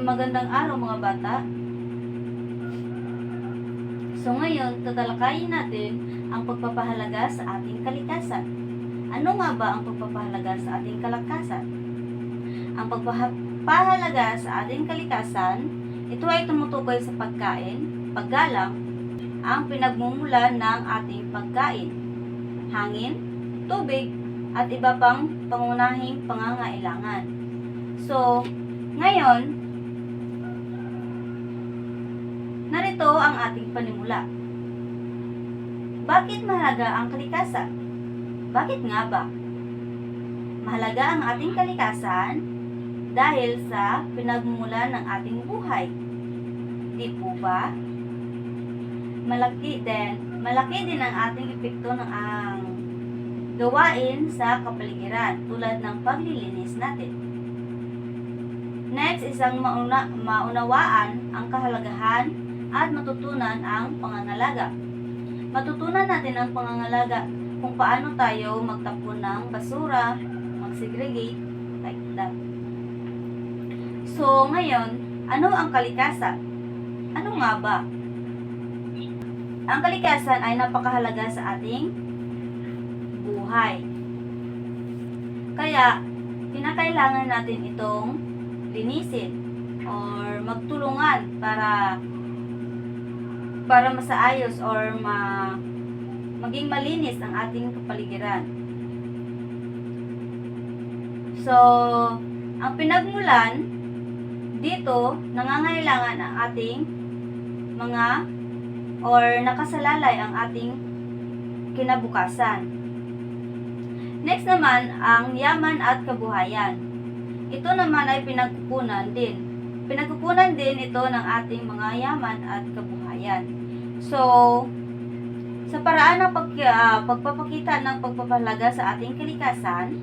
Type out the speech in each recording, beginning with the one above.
magandang araw mga bata. So ngayon, tatalakayin natin ang pagpapahalaga sa ating kalikasan. Ano nga ba ang pagpapahalaga sa ating kalikasan? Ang pagpapahalaga sa ating kalikasan, ito ay tumutukoy sa pagkain, paggalang, ang pinagmumulan ng ating pagkain, hangin, tubig, at iba pang pangunahing pangangailangan. So, ngayon, narito ang ating panimula. Bakit mahalaga ang kalikasan? Bakit nga ba? Mahalaga ang ating kalikasan dahil sa pinagmumulan ng ating buhay. Di po ba? Malaki din, malaki din ang ating epekto ng ang gawain sa kapaligiran tulad ng paglilinis natin. Next, isang mauna, maunawaan ang kahalagahan at matutunan ang pangangalaga. Matutunan natin ang pangangalaga kung paano tayo magtapon ng basura, mag-segregate, like that. So, ngayon, ano ang kalikasan? Ano nga ba? Ang kalikasan ay napakahalaga sa ating buhay. Kaya, kinakailangan natin itong linisin or magtulungan para para masaayos or ma maging malinis ang ating kapaligiran. So, ang pinagmulan dito nangangailangan ang ating mga or nakasalalay ang ating kinabukasan. Next naman, ang yaman at kabuhayan. Ito naman ay pinagkukunan din. Pinagkukunan din ito ng ating mga yaman at kabuhayan. So, sa paraan ng pag, ah, pagpapakita ng pagpapalaga sa ating kalikasan,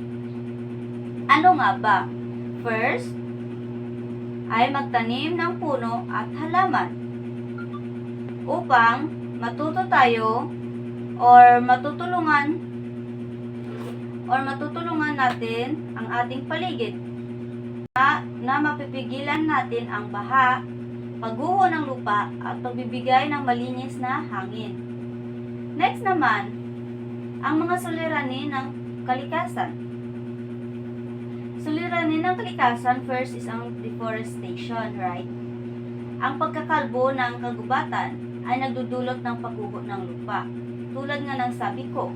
ano nga ba? First, ay magtanim ng puno at halaman upang matuto tayo or matutulungan or matutulungan natin ang ating paligid na, na mapipigilan natin ang baha, pagguho ng lupa at pagbibigay ng malinis na hangin. Next naman, ang mga suliranin ng kalikasan. Suliranin ng kalikasan first is ang deforestation, right? Ang pagkakalbo ng kagubatan ay nagdudulot ng pagguho ng lupa. Tulad nga ng sabi ko,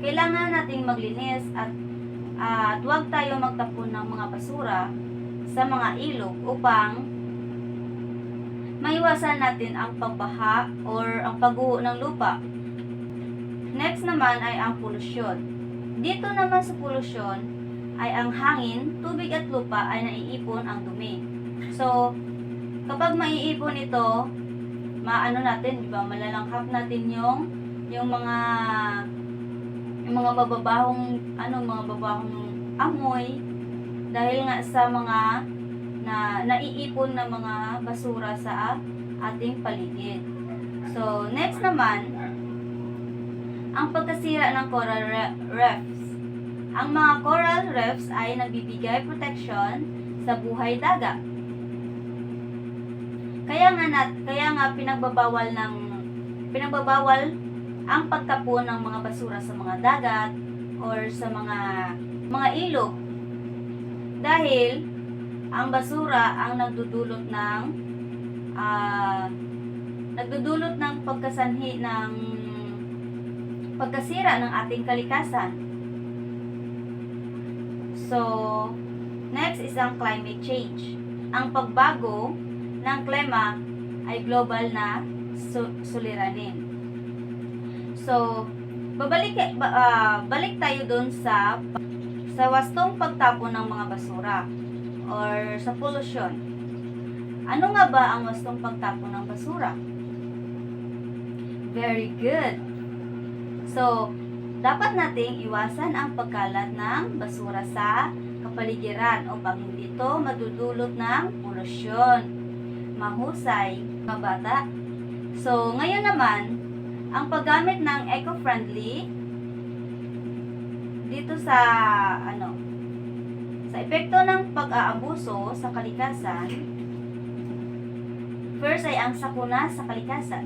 kailangan nating maglinis at at huwag tayo magtapon ng mga basura sa mga ilog upang maiwasan natin ang pagbaha or ang pagguho ng lupa. Next naman ay ang polusyon. Dito naman sa polusyon ay ang hangin, tubig at lupa ay naiipon ang dumi. So, kapag maiipon ito, maano natin, di ba, malalanghap natin yung yung mga yung mga bababahong ano mga babahong amoy dahil nga sa mga na naiipon na mga basura sa ating paligid. So, next naman, ang pagkasira ng coral re- reefs. Ang mga coral reefs ay nagbibigay protection sa buhay dagat. Kaya nga nat, kaya nga pinagbabawal ng pinagbabawal ang pagtapon ng mga basura sa mga dagat or sa mga mga ilog dahil ang basura ang nagdudulot ng ah, nagdudulot ng pagkasanhi ng pagkasira ng ating kalikasan. So, next is ang climate change. Ang pagbago ng klima ay global na su- suliranin. So, babalik ba, ah, balik tayo doon sa sa wastong pagtapon ng mga basura or sa pollution. Ano nga ba ang wastong pagtapon ng basura? Very good. So, dapat nating iwasan ang pagkalat ng basura sa kapaligiran upang hindi ito madudulot ng polusyon. Mahusay, mga bata. So, ngayon naman, ang paggamit ng eco-friendly dito sa ano Sa epekto ng pag-aabuso sa kalikasan, first ay ang sakuna sa kalikasan.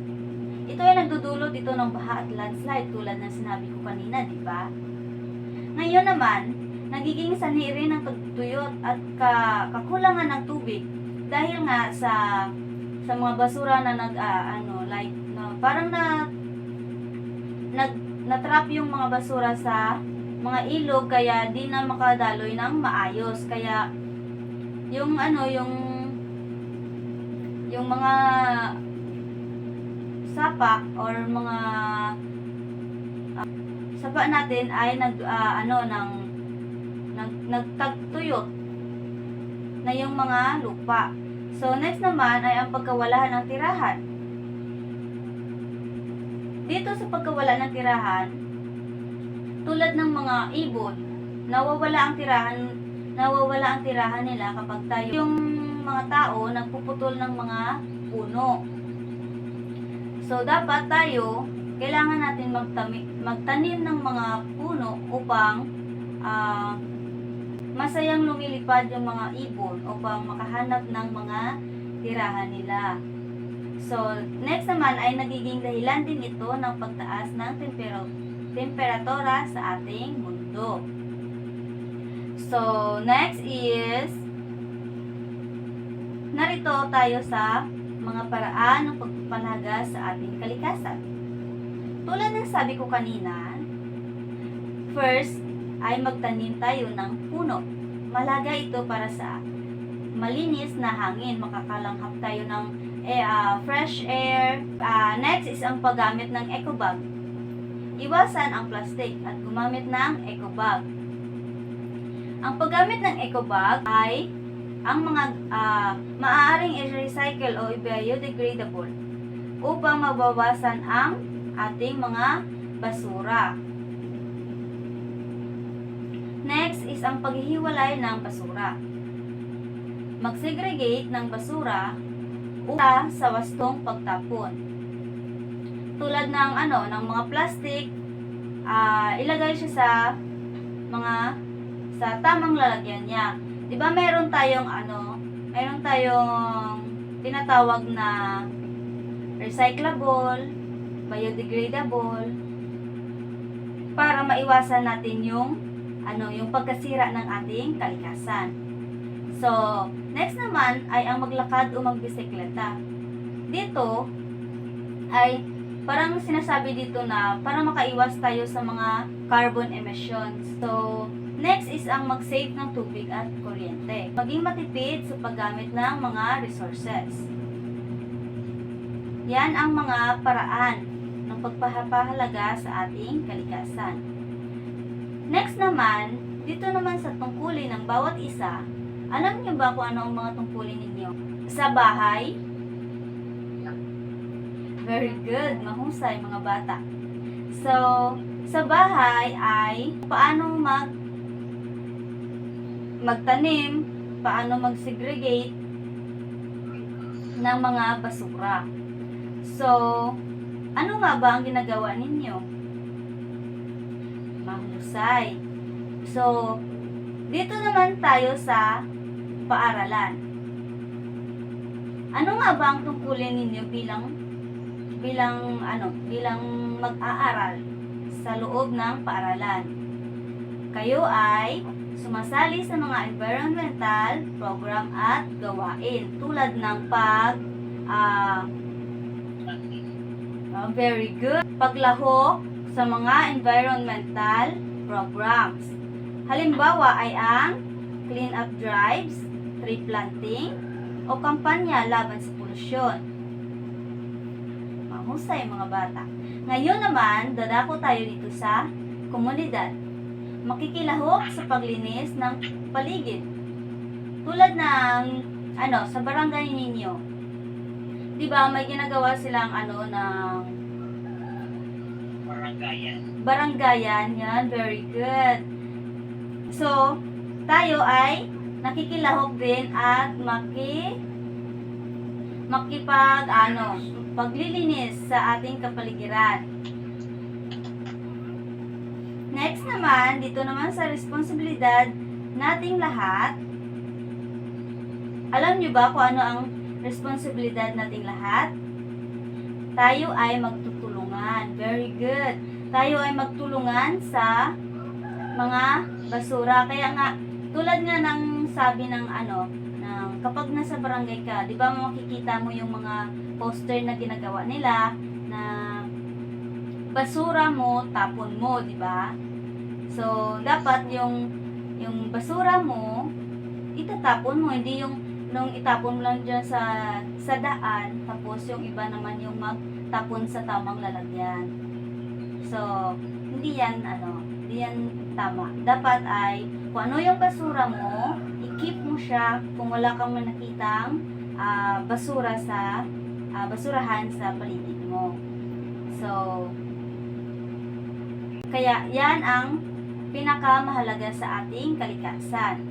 Ito ay nagdudulot ito ng baha at landslide tulad ng sinabi ko kanina, di ba? Ngayon naman, nagiging sanhi rin ng pagtuyot at ka, kakulangan ng tubig dahil nga sa sa mga basura na nag ah, ano like na, parang na nag natrap yung mga basura sa mga ilog kaya di na makadaloy ng maayos kaya yung ano yung yung mga sapa or mga ah, sapa natin ay nag ah, ano ng nag nagtagtuyot na yung mga lupa. So next naman ay ang pagkawala ng tirahan. Dito sa pagkawala ng tirahan, tulad ng mga ibon, nawawala ang tirahan nawawala ang tirahan nila kapag tayo yung mga tao nagpuputol ng mga puno. So dapat tayo kailangan natin magtami, magtanim ng mga puno upang ah, masayang lumilipad yung mga ibon upang makahanap ng mga tirahan nila. So, next naman ay nagiging dahilan din ito ng pagtaas ng tempero- temperatura sa ating mundo. So, next is narito tayo sa mga paraan ng pagpapalaga sa ating kalikasan. Tulad ng sabi ko kanina, first ay magtanim tayo ng puno. Malaga ito para sa malinis na hangin. Makakalanghap tayo ng eh, ah, fresh air. Ah, next is ang paggamit ng eco bag. Iwasan ang plastic at gumamit ng eco bag. Ang paggamit ng eco bag ay ang mga ah, maaaring i-recycle o biodegradable upang mabawasan ang ating mga basura. Next is ang paghihiwalay ng basura. Mag-segregate ng basura una sa wastong pagtapon. Tulad ng ano, ng mga plastic, ah, ilagay siya sa mga sa tamang lalagyan niya. 'Di ba meron tayong ano, meron tayong tinatawag na recyclable, biodegradable para maiwasan natin yung ano, yung pagkasira ng ating kalikasan. So, next naman ay ang maglakad o magbisikleta. Dito ay parang sinasabi dito na para makaiwas tayo sa mga carbon emissions. So, next is ang mag-save ng tubig at kuryente. Maging matipid sa paggamit ng mga resources. Yan ang mga paraan ng pagpapahalaga sa ating kalikasan. Next naman, dito naman sa tungkulin ng bawat isa, alam niyo ba kung ano ang mga tungkulin ninyo? Sa bahay? Very good, mahusay mga bata. So, sa bahay ay paano mag magtanim, paano mag-segregate ng mga basura. So, ano nga ba ang ginagawa ninyo? Mahusay. So, dito naman tayo sa paaralan. Ano nga ba ang tungkulin ninyo bilang bilang ano, bilang mag-aaral sa loob ng paaralan? Kayo ay sumasali sa mga environmental program at gawain tulad ng pag ah, ah, very good paglaho sa mga environmental programs. Halimbawa ay ang clean up drives, tree planting, o kampanya laban sa polusyon. Mahusay mga bata. Ngayon naman, dadako tayo dito sa komunidad. Makikilahok sa paglinis ng paligid. Tulad ng, ano, sa barangay ninyo. Di ba may ginagawa silang, ano, ng Barangayan. baranggayan. Yan, very good. So, tayo ay nakikilahok din at maki makipag ano, paglilinis sa ating kapaligiran. Next naman, dito naman sa responsibilidad nating lahat, alam niyo ba kung ano ang responsibilidad nating lahat? Tayo ay magtutulungan. Very good. Tayo ay magtulungan sa mga basura. Kaya nga, tulad nga ng sabi ng ano, ng kapag nasa barangay ka, di ba makikita mo yung mga poster na ginagawa nila na basura mo, tapon mo, di ba? So, dapat yung yung basura mo, itatapon mo, hindi yung nung itapon mo lang dyan sa sa daan, tapos yung iba naman yung magtapon sa tamang lalagyan. So, hindi yan, ano, hindi yan tama. Dapat ay, kung ano yung basura mo, i-keep mo siya kung wala kang nakitang ah, basura sa ah, basurahan sa paligid mo. So, kaya yan ang pinakamahalaga sa ating kalikasan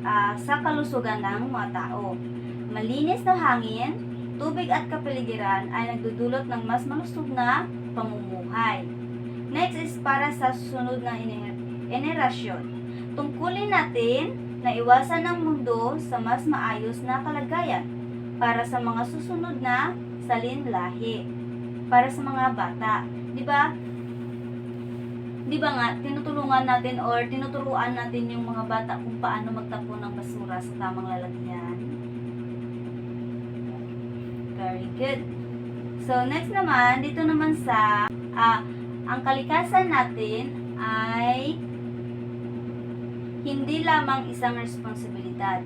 ah, sa kalusugan ng mga tao. Malinis na hangin, tubig at kapaligiran ay nagdudulot ng mas malusog na pamumuhay. Next is para sa susunod na generasyon. Tungkulin natin na iwasan ang mundo sa mas maayos na kalagayan para sa mga susunod na salinlahi, para sa mga bata. 'Di ba? 'Di ba nga tinutulungan natin or tinuturuan natin yung mga bata kung paano magtapon ng basura sa tamang lalagyan. Very good. So next naman, dito naman sa ah, ang kalikasan natin ay hindi lamang isang responsibilidad.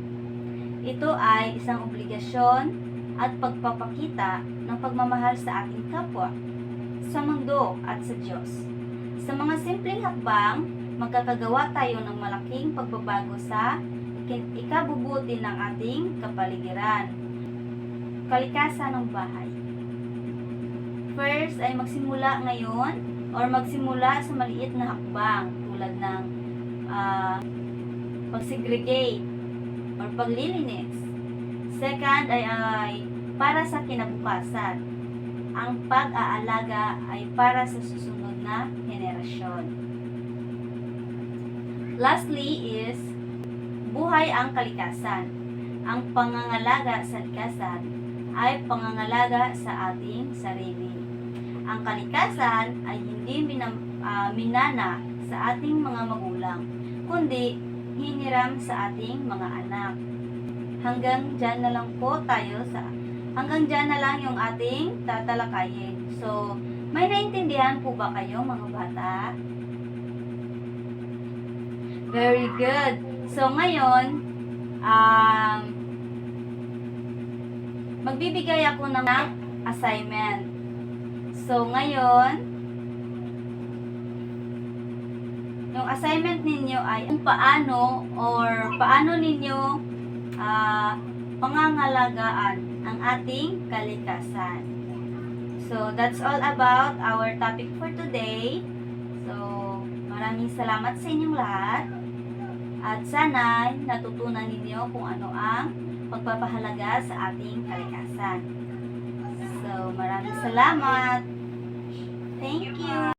Ito ay isang obligasyon at pagpapakita ng pagmamahal sa ating kapwa, sa mundo at sa Diyos. Sa mga simpleng hakbang, magkakagawa tayo ng malaking pagbabago sa ikabubuti ng ating kapaligiran. Kalikasan ng bahay. First ay magsimula ngayon or magsimula sa maliit na hakbang tulad ng ah, pag-segregate or paglilinis. Second ay, ay para sa kinabukasan. Ang pag-aalaga ay para sa susunod na henerasyon. Lastly is buhay ang kalikasan. Ang pangangalaga sa kalikasan ay pangangalaga sa ating sarili. Ang kalikasan ay hindi minam, ah, minana sa ating mga magulang, kundi hiniram sa ating mga anak. Hanggang dyan na lang po tayo sa hanggang dyan na lang yung ating tatalakayin. So, may naintindihan po ba kayo mga bata? Very good. So, ngayon, um, magbibigay ako ng assignment. So, ngayon, yung assignment ninyo ay kung paano or paano ninyo ah, pangangalagaan ang ating kalikasan. So, that's all about our topic for today. So, maraming salamat sa inyong lahat. At sana natutunan ninyo kung ano ang pagpapahalaga sa ating kalikasan. So, maraming salamat. Thank you.